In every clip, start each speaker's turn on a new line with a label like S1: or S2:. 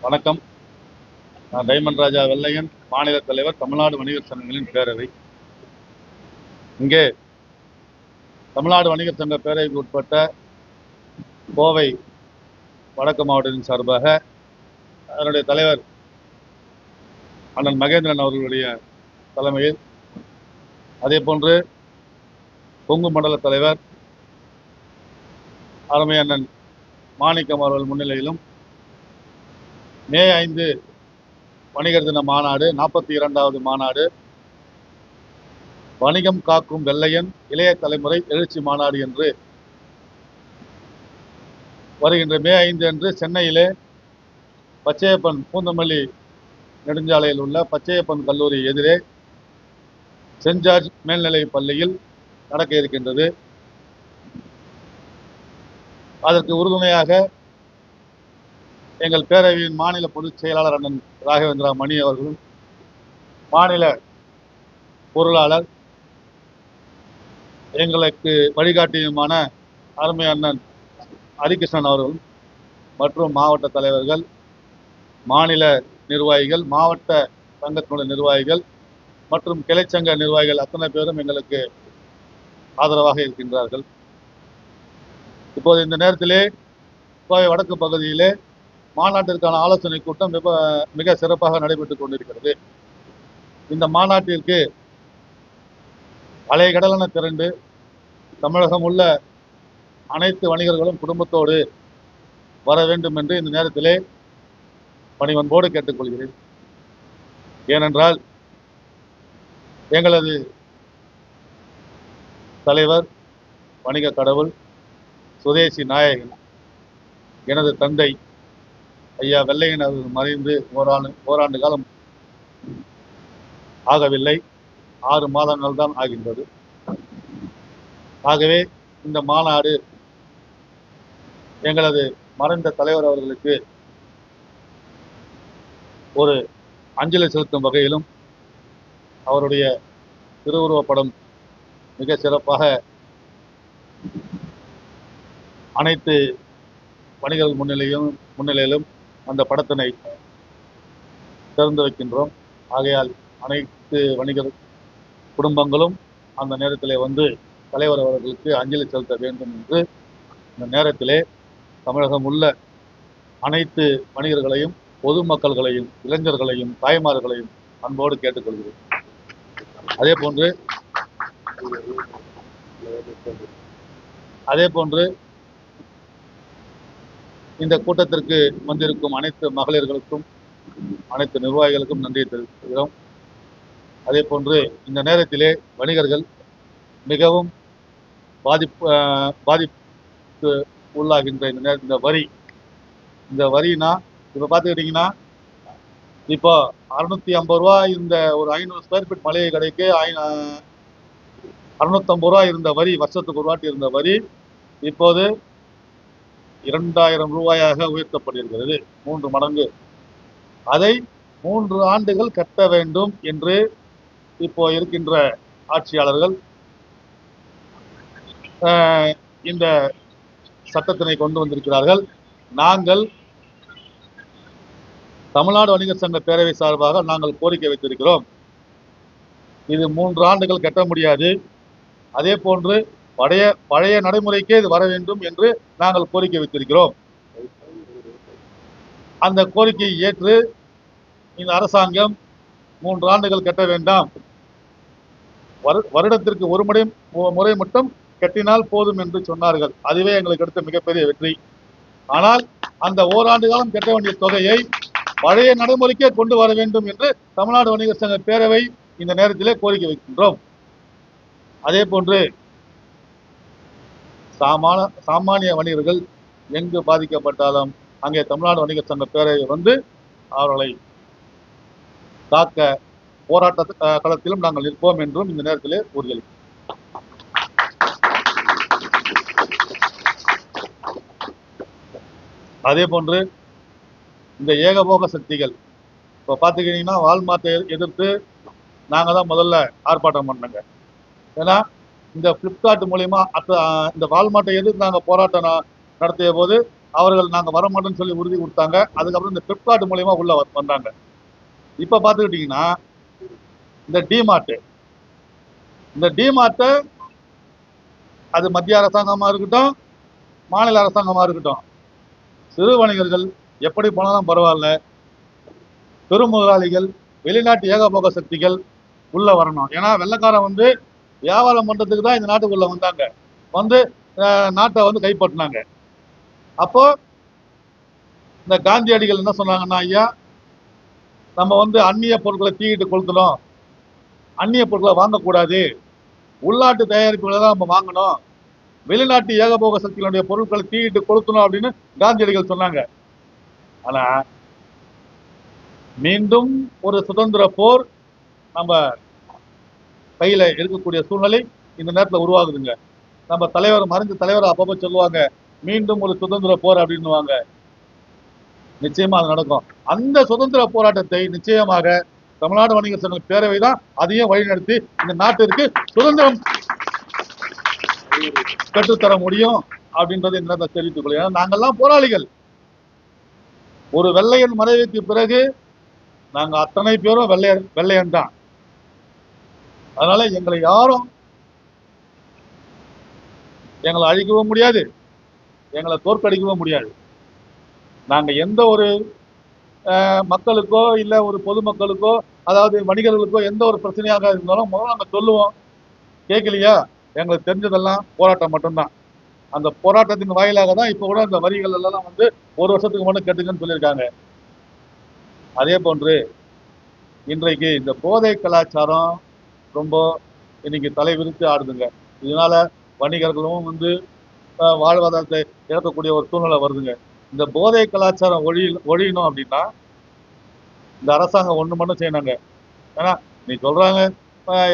S1: வணக்கம். நான் டைமண்ட் ராஜா வெள்ளையன் மாநில தலைவர் தமிழ்நாடு வணிகர் சங்கங்களின் பேரவை. இங்கே தமிழ்நாடு வணிகர் சங்க பேரவைக்கு உட்பட்ட கோவை வடக்கு மாவட்டத்தின் சார்பாக அதனுடைய தலைவர் அண்ணன் மகேந்திரன் அவர்களுடைய தலைமையில் அதே போன்று கொங்கு மண்டல தலைவர் அருமை அண்ணன் மாணிக்கம் அவர்கள் முன்னிலையிலும் மே ஐந்து வணிகர் தின மாநாடு நாற்பத்தி இரண்டாவது மாநாடு. வணிகம் காக்கும் வெள்ளையன் இளைய தலைமுறை எழுச்சி மாநாடு என்று வருகின்ற மே ஐந்து அன்று சென்னையிலே பச்சையப்பன் பூந்தமல்லி நெடுஞ்சாலையில் உள்ள பச்சையப்பன் கல்லூரி எதிரே சென்ட் ஜார்ஜ் மேல்நிலை பள்ளியில் நடக்க இருக்கின்றது. அதற்கு உறுதுணையாக எங்கள் பேரவையின் மாநில பொதுச் செயலாளர் அண்ணன் ராகவேந்திரா மணி அவர்களும் மாநில பொருளாளர் எங்களுக்கு வழிகாட்டியுமான அருமை அண்ணன் ஹரிகிருஷ்ணன் அவர்களும் மற்றும் மாவட்ட தலைவர்கள் மாநில நிர்வாகிகள் மாவட்ட சங்கத்தினுடைய நிர்வாகிகள் மற்றும் கிளைச்சங்க நிர்வாகிகள் அத்தனை பேரும் எங்களுக்கு ஆதரவாக இருக்கின்றார்கள். இப்போது இந்த நேரத்திலே கோவை வடக்கு பகுதியிலே மாநாட்டிற்கான ஆலோசனை கூட்டம் மிக மிக சிறப்பாக நடைபெற்றுக் கொண்டிருக்கிறது. இந்த மாநாட்டிற்கு அலைகடலென திரண்டு தமிழகம் உள்ள அனைத்து வணிகர்களும் குடும்பத்தோடு வர வேண்டும் என்று இந்த நேரத்திலே பணிவன்போடு கேட்டுக்கொள்கிறேன். ஏனென்றால் எங்களது தலைவர் வணிக கடவுள் சுதேசி நாயகன் எனது தந்தை ஐயா வெள்ளையன் அவர்கள் மறைந்து ஓராண்டு ஓராண்டு காலம் ஆகவில்லை. ஆறு மாதங்கள் தான் ஆகின்றது. ஆகவே இந்த மாநாடு எங்களது மறைந்த தலைவர் அவர்களுக்கு ஒரு அஞ்சலி செலுத்தும் வகையிலும் அவருடைய திருவுருவப்படம் மிக சிறப்பாக அனைத்து பணிகள் முன்னிலையும் முன்னிலையிலும் அந்த படத்தினை திறந்து வைக்கின்றோம் ஆகையால் அனைத்து வணிகர் குடும்பங்களும் அந்த நேரத்திலே வந்து தலைவர் அவர்களுக்கு அஞ்சலி செலுத்த வேண்டும் என்று இந்த நேரத்திலே தமிழகம் உள்ள அனைத்து வணிகர்களையும் பொதுமக்கள்களையும் இளைஞர்களையும் தாய்மார்களையும் அன்போடு கேட்டுக்கொள்கிறேன். அதே போன்று அதே போன்று இந்த கூட்டத்திற்கு வந்திருக்கும் அனைத்து மகளிர்களுக்கும் அனைத்து நிர்வாகிகளுக்கும் நன்றியை தெரிவிக்கிறோம் அதே போன்று இந்த நேரத்திலே வணிகர்கள் மிகவும் பாதிப்பு பாதிப்பு உள்ளாகின்ற இந்த நேர இந்த வரி இந்த வரினா இப்போ பார்த்துக்கிட்டிங்கன்னா இப்போ அறுநூத்தி ஐம்பது ரூபா இந்த ஒரு ஐநூறு ஸ்கொயர் ஃபீட் மளிகை கடைக்கு அறுநூத்தம்பது ரூபா இருந்த வரி வருஷத்துக்கு ஒரு வாட்டி இருந்த வரி இப்போது இரண்டாயிரம் ரூபாயாக உயர்த்தப்பட்டிருக்கிறது மூன்று மடங்கு. அதை மூன்று ஆண்டுகள் கட்ட வேண்டும் என்று இப்போ இருக்கின்ற ஆட்சியாளர்கள் ஆஹ், இந்த சட்டத்தினை கொண்டு வந்திருக்கிறார்கள். நாங்கள் தமிழ்நாடு வணிகர் சங்க பேரவை சார்பாக நாங்கள் கோரிக்கை வைத்திருக்கிறோம். இது மூன்று ஆண்டுகள் கட்ட முடியாது. அதே போன்று பழைய பழைய நடைமுறைக்கே இது வர வேண்டும் என்று நாங்கள் கோரிக்கை வைத்திருக்கிறோம். அந்த கோரிக்கையை ஏற்று இந்த அரசாங்கம் மூன்று ஆண்டுகள் கட்ட வேண்டாம். வரு- வருடத்திற்கு ஒரு முறை மு- முறை மட்டும் கட்டினால் போதும் என்று சொன்னார்கள். அதுவே எங்களுக்கு எடுத்த மிகப்பெரிய வெற்றி. ஆனால் அந்த ஓராண்டு காலம் கட்ட வேண்டிய தொகையை பழைய நடைமுறைக்கே கொண்டு வர வேண்டும் என்று தமிழ்நாடு வணிகர் சங்க பேரவை இந்த நேரத்திலே கோரிக்கை வைக்கின்றோம். அதே போன்று சாமான சாமானிய வணிகர்கள் எங்கு பாதிக்கப்பட்டாலும் அங்கே தமிழ்நாடு வணிகர் சங்க பேரவை வந்து அவர்களை காக்க போராட்ட களத்திலும் நாங்கள் நிற்போம் என்றும் இந்த நேரத்திலே உறுதியளிக்கிறோம் அதே போன்று இந்த ஏகபோக சக்திகள் இப்போ பார்த்துக்கிட்டிங்கன்னா வால்மார்ட்டை எதிர்த்து நாங்கள் தான் முதல்ல ஆர்ப்பாட்டம் பண்ணோங்க. ஏன்னா இந்த ஃப்ளிப்கார்ட் மூலயமா அத்த இந்த வால்மார்ட்டை எதிர்த்து நாங்கள் போராட்டம் நடத்திய போது அவர்கள் நாங்கள் வர மாட்டோம்னு சொல்லி உறுதி கொடுத்தாங்க. அதுக்கப்புறம் இந்த பிளிப்கார்ட் மூலயமா உள்ள வந்தாங்க. இப்போ பார்த்துக்கிட்டிங்கன்னா இந்த டிமார்ட்டு இந்த டிமார்ட்டை அது மத்திய அரசாங்கமாக இருக்கட்டும் மாநில அரசாங்கமாக இருக்கட்டும். சிறு வணிகர்கள் எப்படி போனாலும் பரவாயில்ல. பெரும் முதலாளிகள் வெளிநாட்டு ஏகபோக சக்திகள் உள்ளே வரணும். ஏன்னா வெள்ளைக்காரன் வந்து வியாபாரம் பண்றதுக்கு தான் இந்த நாட்டுக்குள்ள வந்தாங்க. வந்து நாட்டை வந்து கைப்பற்றினாங்க. அப்போ இந்த காந்தியடிகள் என்ன சொன்னாங்கன்னா ஐயா நம்ம வந்து அந்நிய பொருட்களை தீயிட்டு கொளுத்தணும் அந்நிய பொருட்களை வாங்கக்கூடாது. உள்நாட்டு தயாரிப்புகளை தான் நம்ம வாங்கணும். வெளிநாட்டு ஏகபோக சக்திகளுடைய பொருட்களை தீயிட்டு கொளுத்தணும் அப்படின்னு காந்தியடிகள் சொன்னாங்க. ஆனா மீண்டும் ஒரு சுதந்திர போர் நம்ம கையில இருக்கக்கூடிய சூழ்நிலை இந்த நேரத்துல உருவாகுதுங்க. நம்ம தலைவர் மறைஞ்ச தலைவர் அப்பப்ப சொல்லுவாங்க மீண்டும் ஒரு சுதந்திர போர் அப்படின்னுவாங்க. நிச்சயமா அது நடக்கும். அந்த சுதந்திர போராட்டத்தை நிச்சயமாக தமிழ்நாடு வணிகர் சங்க பேரவை தான் அதையும் வழிநடத்தி இந்த நாட்டிற்கு சுதந்திரம் பெற்றுத்தர முடியும் அப்படின்றது இந்த நேரத்தில் தெரிவித்துக் கொள்ளும் ஏன்னா நாங்கெல்லாம் போராளிகள். ஒரு வெள்ளையன் மறைவுக்கு பிறகு நாங்க அத்தனை பேரும் வெள்ளையர் வெள்ளையன் தான். அதனால எங்களை யாரும் எங்களை அழிக்கவும் முடியாது. எங்களை தோற்கடிக்கவும் முடியாது. நாங்கள் எந்த ஒரு மக்களுக்கோ இல்லை ஒரு பொதுமக்களுக்கோ அதாவது வணிகர்களுக்கோ எந்த ஒரு பிரச்சனையாக இருந்தாலும் முதல்ல நாங்கள் சொல்லுவோம். கேட்கலையா எங்களுக்கு தெரிஞ்சதெல்லாம் போராட்டம் மட்டும்தான். அந்த போராட்டத்தின் வாயிலாக தான் இப்போ கூட இந்த வரிகள் எல்லாம் வந்து ஒரு வருஷத்துக்கு மட்டும் கேட்டுங்கன்னு சொல்லியிருக்காங்க. அதே போன்று இன்றைக்கு இந்த போதை கலாச்சாரம் ரொம்ப இன்னைக்கு தலை விரித்து ஆடுதுங்க. இதனால வணிகர்களும் வந்து வாழ்வாதாரத்தை இழக்கக்கூடிய ஒரு சூழ்நிலை வருதுங்க. இந்த போதை கலாச்சாரம் ஒழி ஒழியணும் அப்படின்னா இந்த அரசாங்கம் ஒண்ணு மட்டும் செய்யணுங்க. ஏன்னா நீ சொல்றாங்க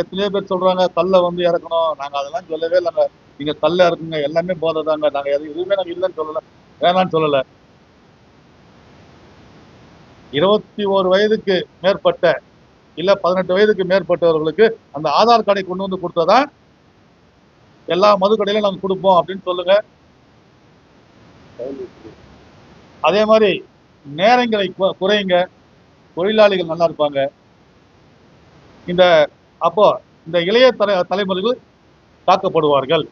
S1: எத்தனையோ பேர் சொல்றாங்க கல்லை வந்து இறக்கணும். நாங்க அதெல்லாம் சொல்லவே இல்லைங்க. நீங்க கல்ல இருக்குங்க எல்லாமே போதை தாங்க. நாங்க எது எதுவுமே நாங்க இல்லைன்னு சொல்லலை. வேணாம்னு சொல்லலை. இருபத்தி ஒரு வயதுக்கு மேற்பட்ட இல்ல பதினெட்டு வயதுக்கு மேற்பட்டவர்களுக்கு அந்த ஆதார் கார்டை கொண்டு வந்து கொடுத்ததா? எல்லா மது கடையிலும் நாங்க கொடுப்போம் அப்படின்னு சொல்லுங்க. அதே மாதிரி நேரங்களை குறையுங்க. தொழிலாளிகள் நல்லா இருப்பாங்க. இந்த அப்போ இந்த இளைய தலை தலைமுறைகள் தாக்கப்படுவார்கள்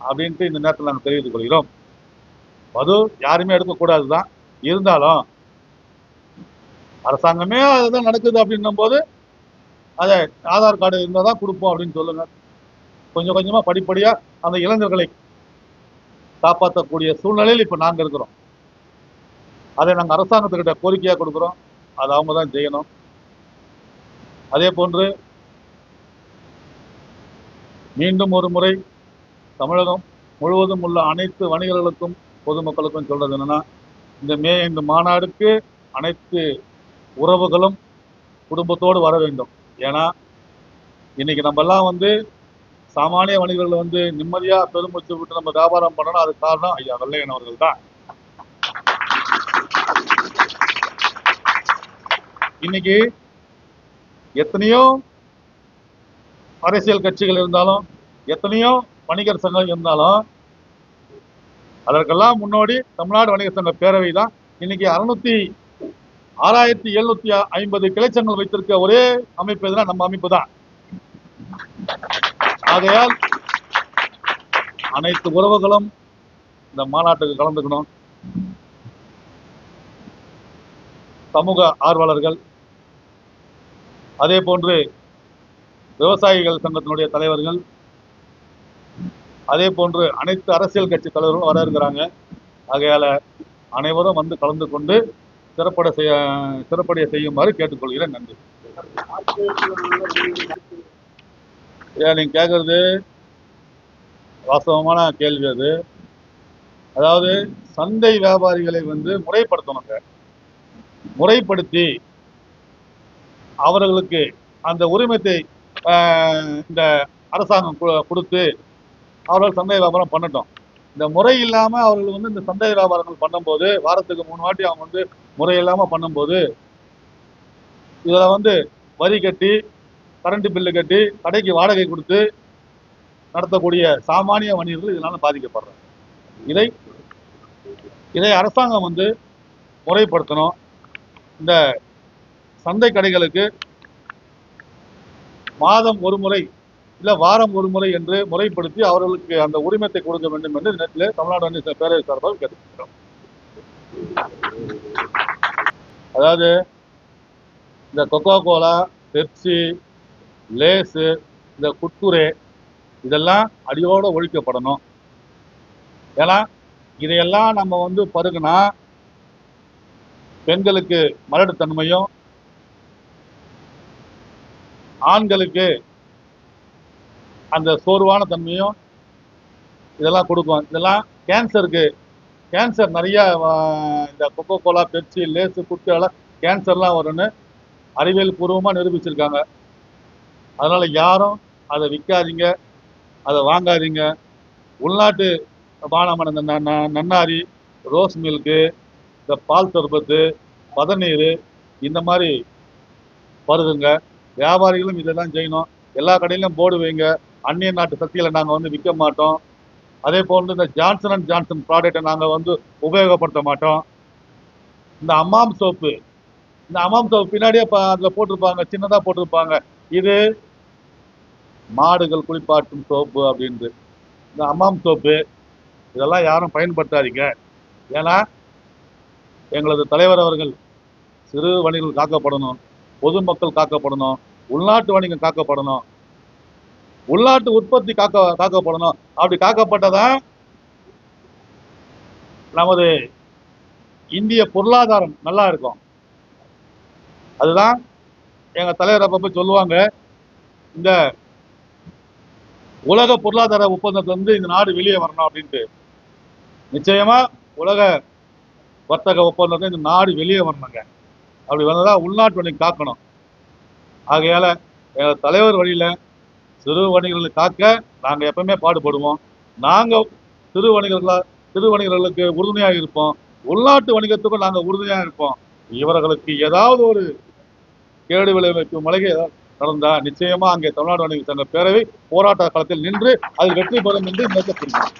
S1: அப்படின்ட்டு இந்த நேரத்தில் நாங்கள் தெரிவித்துக் கொள்கிறோம். மது யாருமே எடுக்கக்கூடாது தான் இருந்தாலும் அரசாங்கமே அதுதான் நடக்குது அப்படின்னும் போது அதை ஆதார் கார்டு இருந்தால் தான் கொடுப்போம் அப்படின்னு சொல்லுங்க. கொஞ்சம் கொஞ்சமா படிப்படியா அந்த இளைஞர்களை காப்பாற்றக்கூடிய சூழ்நிலையில் இப்ப நாங்க இருக்கிறோம். அதை நாங்க அரசாங்கத்துக்கிட்ட கோரிக்கையா கொடுக்கிறோம். அது அவங்க தான் செய்யணும். அதே போன்று மீண்டும் ஒரு முறை தமிழகம் முழுவதும் உள்ள அனைத்து வணிகர்களுக்கும் பொதுமக்களுக்கும் சொல்றது என்னன்னா இந்த மே இந்த மாநாடுக்கு அனைத்து உறவுகளும் குடும்பத்தோடு வர வேண்டும். ஏன்னா இன்னைக்கு நம்ம எல்லாம் வந்து சாமானிய வணிகர்கள் வந்து நிம்மதியா பெருமூச்சு விட்டு நம்ம வியாபாரம் பண்ணணும். அதுக்கு காரணம் ஐயா வெள்ளையன் அவர்கள் தான். இன்னைக்கு எத்தனையோ அரசியல் கட்சிகள் இருந்தாலும் எத்தனையோ வணிகர் சங்கம் இருந்தாலும் அதற்கெல்லாம் முன்னோடி தமிழ்நாடு வணிகர் சங்க பேரவை தான் இன்னைக்கு அறுநூத்தி ஆறாயிரத்தி எழுநூத்தி ஐம்பது கிளைச்சங்கள் வைத்திருக்க ஒரே அமைப்பு எதுனா நம்ம அமைப்பு தான் ஆகையால் அனைத்து உறவுகளும் இந்த மாநாட்டுக்கு கலந்துக்கணும். சமூக ஆர்வலர்கள் அதே போன்று விவசாயிகள் சங்கத்தினுடைய தலைவர்கள் அதே போன்று அனைத்து அரசியல் கட்சி தலைவர்களும் வர இருக்கிறாங்க. ஆகையால அனைவரும் வந்து கலந்து கொண்டு சிறப்பட செய்ய சிறப்படைய செய்யுமாறு கேட்டுக்கொள்கிறேன். நன்றி. ஏன் நீங்க கேட்கறது வாஸ்தவமான கேள்வி அது. அதாவது சந்தை வியாபாரிகளை வந்து முறைப்படுத்தணுங்க முறைப்படுத்தி அவர்களுக்கு அந்த உரிமத்தை ஆஹ், இந்த அரசாங்கம் கு- கொடுத்து அவர்கள் சந்தை வியாபாரம் பண்ணட்டும். இந்த முறை இல்லாம அவர்கள் வந்து இந்த சந்தை வியாபாரங்கள் பண்ணும்போது வாரத்துக்கு மூணு வாட்டி அவங்க வந்து முறை இல்லாம பண்ணும்போது இதுல வந்து வரி கட்டி கரண்ட் பில்லு கட்டி கடைக்கு வாடகை கொடுத்து நடத்தக்கூடிய சாமானிய வணிகர்கள் இதனால பாதிக்கப்படுறாங்க. இதை இதை அரசாங்கம் வந்து முறைப்படுத்தணும். இந்த சந்தை கடைகளுக்கு மாதம் ஒரு முறை இல்ல வாரம் ஒரு முறை என்று முறைப்படுத்தி அவர்களுக்கு அந்த உரிமத்தை கொடுக்க வேண்டும் என்று நேரத்தில் தமிழ்நாடு அணி பேரவை சார்பாக கேட்டுக்கிறோம் அதாவது இந்த கொக்கோ கோலா பெப்சி லேஸு இந்த குட்குரே இதெல்லாம் அடியோட ஒழிக்கப்படணும். ஏன்னா இதையெல்லாம் நம்ம வந்து பருகுனா பெண்களுக்கு மலட்டுத்தன்மையும் ஆண்களுக்கு அந்த சோர்வான தன்மையும் இதெல்லாம் கொடுக்கும். இதெல்லாம் கேன்சருக்கு கேன்சர் நிறைய இந்த கொக்கோ கோலா பெப்சி லேசு குட்டியெல்லாம் கேன்சர்லாம் வரும்னு அறிவியல் பூர்வமாக நிரூபிச்சிருக்காங்க. அதனால் யாரும் அதை விற்காதீங்க அதை வாங்காதீங்க. உள்நாட்டு பானமான இந்த ந- நன்னாரி ரோஸ் மில்க்கு இந்த பால் சர்பத்து பதநீர் இந்த மாதிரி வருதுங்க. வியாபாரிகளும் இதை தான் செய்யணும். எல்லா கடையிலும் போர்டு வைங்க. அந்நிய நாட்டு சக்திகளை நாங்கள் வந்து விற்க மாட்டோம். அதே போன்று இந்த ஜான்சன் அண்ட் ஜான்சன் ப்ராடக்டை நாங்கள் வந்து உபயோகப்படுத்த மாட்டோம். இந்த அம்மாம் சோப்பு இந்த அம்மாம் சோப்பு பின்னாடியே அதில் போட்டிருப்பாங்க சின்னதாக போட்டிருப்பாங்க. இது மாடுகள் குளிப்பாட்டும் சோப்பு அப்படின்ட்டு. இந்த அம்மாம் சோப்பு இதெல்லாம் யாரும் பயன்படுத்தாதீங்க. ஏன்னா எங்களது தலைவர் அவர்கள் சிறு வணிகர்கள் காக்கப்படணும் பொதுமக்கள் காக்கப்படணும் உள்நாட்டு வணிகம் காக்கப்படணும். உள்நாட்டு உற்பத்தி காக்க காக்கப்படணும். அப்படி காக்கப்பட்டதான் நமது இந்திய பொருளாதாரம் நல்லா இருக்கும். அதுதான் எங்க தலைவர் அப்பப்ப சொல்லுவாங்க. இந்த உலக பொருளாதார ஒப்பந்தத்திலிருந்து இந்த நாடு வெளியே வரணும் அப்படின்ட்டு. நிச்சயமா உலக வர்த்தக ஒப்பந்தத்தை இந்த நாடு வெளியே வரணுங்க. அப்படி வந்ததா உள்நாட்டு வழி காக்கணும். ஆகையால எங்க தலைவர் வழியில சிறு வணிகர்களை காக்க நாங்க எப்பவுமே பாடுபடுவோம். நாங்க சிறு வணிகர்களா சிறு வணிகர்களுக்கு உறுதுணையாக இருப்போம். உள்நாட்டு வணிகத்துக்கும் நாங்க உறுதுணையாக இருப்போம். இவர்களுக்கு ஏதாவது ஒரு கேடு விளைவிக்கும் மளிகை நடந்தா நிச்சயமா அங்கே தமிழ்நாடு வணிக சங்க பேரவை போராட்ட காலத்தில் நின்று அதில் வெற்றி பெறும் என்று நினைக்கப்படுகிறோம்.